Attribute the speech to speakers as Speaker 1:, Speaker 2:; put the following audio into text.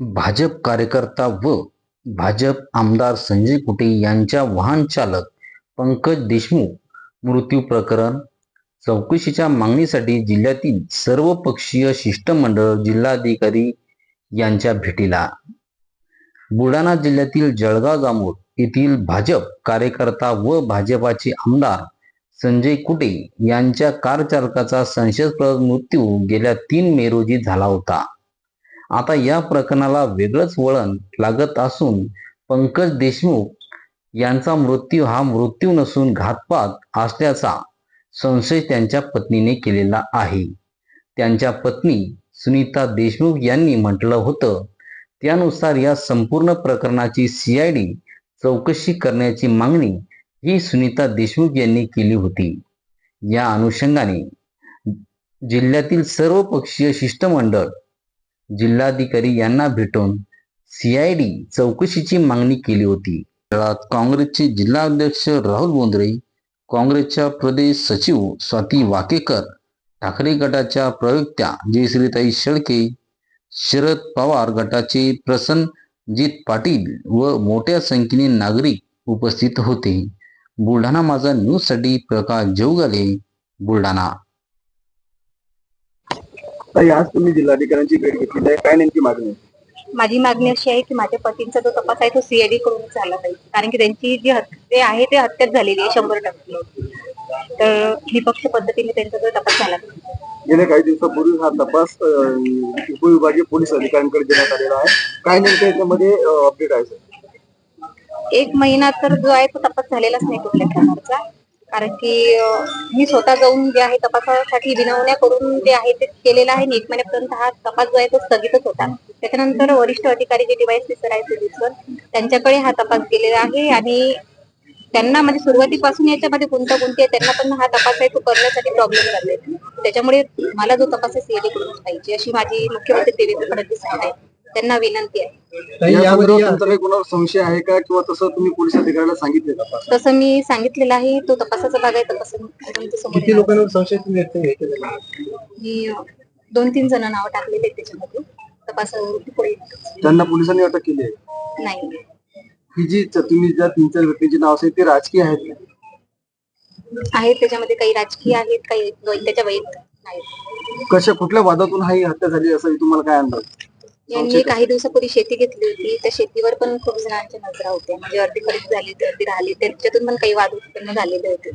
Speaker 1: भाजप कार्यकर्ता व भाजप आमदार संजय कुटे यांच्या वाहन चालक पंकज देशमुख मृत्यू प्रकरण चौकशीच्या मागणीसाठी जिल्ह्यातील सर्वपक्षीय शिष्टमंडळ जिल्हाधिकारी यांच्या भेटीला. बुलढाणा जिल्ह्यातील जळगाव जामोद येथील भाजप कार्यकर्ता व भाजपाचे आमदार संजय कुटे यांच्या कार चालकाचा संशयास्पद मृत्यू गेल्या तीन मे रोजी झाला होता. आता या प्रकरणाला वेगळंच वळण लागत असून पंकज देशमुख यांचा मृत्यू हा मृत्यू नसून घातपात असल्याचा संशय त्यांच्या पत्नीने केलेला आहे. त्यांच्या पत्नी सुनीता देशमुख यांनी म्हटलं होतं त्यानुसार या संपूर्ण प्रकरणाची सीआयडी चौकशी करण्याची मागणी ही सुनीता देशमुख यांनी केली होती. या अनुषंगाने जिल्ह्यातील सर्व पक्षीय शिष्टमंडळ जिल्हाधिकारी यांना भेटून सीआयडी चौकशीची मागणी केली होती. त्यात काँग्रेसचे जिल्हाध्यक्ष राहुल बोंद्रे काँग्रेसच्या प्रदेश सचिव स्वाती वाकेकर ठाकरे गटाच्या प्रवक्त्या जयश्रीताई शेळके शरद पवार गटाचे प्रसन्नजित पाटील व मोठ्या संख्येने नागरिक उपस्थित होते. बुलढाणा माझा न्यूजसाठी प्रकाश जेवगाले बुलढाणा.
Speaker 2: ताई आज तुम्ही जिल्हाधिकाऱ्यांची भेट घेतली आहे. काय नेमकी मागणी?
Speaker 3: माझी मागणी अशी आहे की माझ्या पतींचा जो तपास आहे तो सीआयडी कडून झाला पाहिजे. कारण की त्यांची जी हत्या आहे ते हत्याच झालेली आहे शंभर टक्के. तर निपक्ष पद्धतीने त्यांचा जो तपास झाला
Speaker 2: गेल्या काही दिवसापूर्वी हा तपास उपविभागीय पोलीस अधिकाऱ्यांकडे देण्यात आलेला आहे. काय नेमकं याच्यामध्ये अपडेट आहे सर?
Speaker 3: एक महिना तर जो आहे तो तपास झालेलाच नाही कुठल्या प्रकारचा. कारण की मी स्वतः जाऊन जे आहे तपासासाठी विनवण्या करून जे आहे ते केलेलं आहे आणि एक महिन्यापर्यंत हा तपास जो आहे तो स्थगितच होता. त्याच्यानंतर वरिष्ठ अधिकारी जे डिवाइस ऑफिसर आहेत सुधीर सर त्यांच्याकडे हा तपास गेलेला आहे आणि त्यांना म्हणजे सुरुवातीपासून याच्यामध्ये गुंतागुंती आहे त्यांना पण हा तपास आहे तो करण्यासाठी प्रॉब्लेम झाले त्याच्यामुळे मला जो तपास आहे सीएडी करूनच पाहिजे अशी माझी मुख्यमंत्री देवेंद्र फडणवीस साहेब त्यांना विनंती आहे.
Speaker 2: कोणावर संशय आहे का किंवा तसं तुम्ही पोलीस अधिकाऱ्याला सांगितले
Speaker 3: तसं मी सांगितलेलं आहे तो तपासाचा भाग आहे तपास
Speaker 2: किती लोकांवर संशय तुम्ही व्यक्त केलेला
Speaker 3: मी अं, दोन तीन जण नाव टाकलेले आहेत त्याच्यामध्ये. तपासावरती पुढे
Speaker 2: त्यांना पोलिसांनी अटक केली आहे?
Speaker 3: नाही.
Speaker 2: ही जी च- तुम्ही ज्या तीन चार व्यक्तींची नाव असेल ते राजकीय आहेत का?
Speaker 3: आहेत त्याच्यामध्ये काही राजकीय आहेत काही वै- त्याच्या वैयक्तिक आहेत.
Speaker 2: कशा कुठल्या वादातून हा ही हत्या झाली असं तुम्हाला काय अंदाज?
Speaker 3: यांनी काही दिवसापूर्वी शेती घेतली होती. त्या शेतीवर पण खूप जणांच्या नजरा होत्या म्हणजे अर्धी खरेदी झाली होती अर्धी राहिली त्याच्यातून पण काही वाद उत्पन्न झालेले होते.